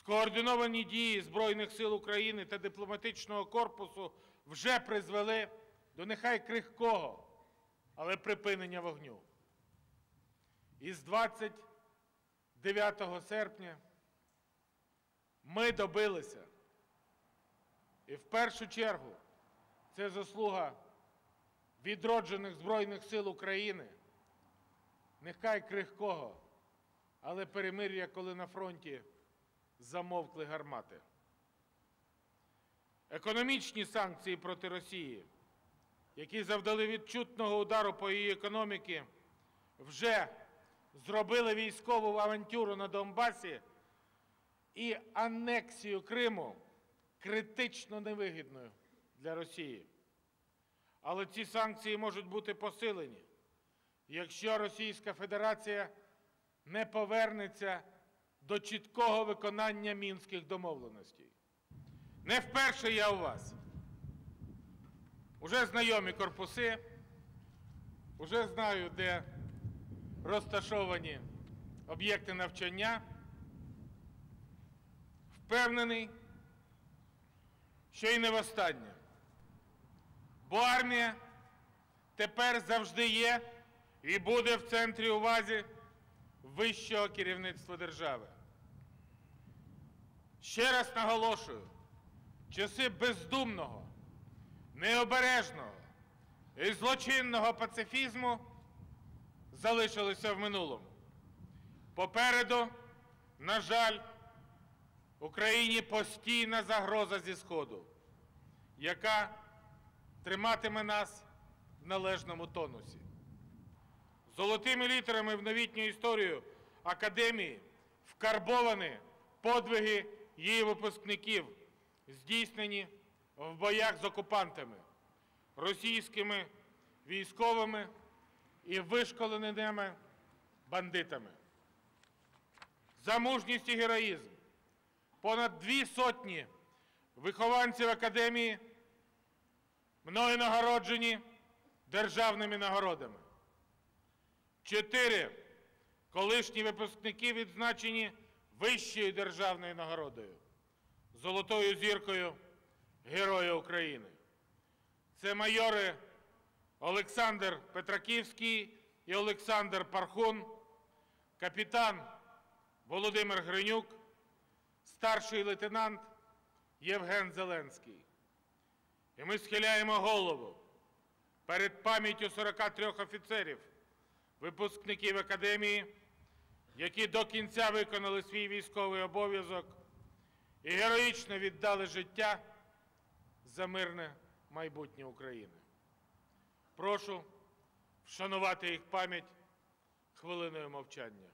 Скоординовані дії Збройних сил України та дипломатичного корпусу вже призвели до нехай крихкого, але припинення вогню. Із 29 серпня ми добилися, і в першу чергу це заслуга відроджених Збройних сил України, нехай крихкого, але перемир'я, коли на фронті замовкли гармати. Економічні санкції проти Росії, які завдали відчутного удару по її економіці, вже зробили військову авантюру на Донбасі і анексію Криму критично невигідною для Росії. Але ці санкції можуть бути посилені, якщо Російська Федерація не повернеться до чіткого виконання мінських домовленостей. Не вперше я у вас. Уже знайомі корпуси, уже знаю, де розташовані об'єкти навчання. Впевнений, що і не востаннє. Бо армія тепер завжди є і буде в центрі уваги вищого керівництва держави. Ще раз наголошую, часи бездумного, необережного і злочинного пацифізму залишилися в минулому. Попереду, на жаль, Україні постійна загроза зі Сходу, яка триматиме нас в належному тонусі. Золотими літерами в новітню історію Академії вкарбовані подвиги її випускників, здійснені в боях з окупантами, російськими військовими і вишколеними бандитами. За мужність і героїзм понад дві сотні вихованців Академії мною нагороджені державними нагородами. Чотири колишні випускники відзначені вищою державною нагородою Золотою зіркою Героя України. Це майори Олександр Петраківський і Олександр Пархун, капітан Володимир Гринюк, старший лейтенант Євген Зеленський. І ми схиляємо голову перед пам'яттю 43 офіцерів, випускників академії, які до кінця виконали свій військовий обов'язок і героїчно віддали життя за мирне майбутнє України. Прошу вшанувати їх пам'ять хвилиною мовчання.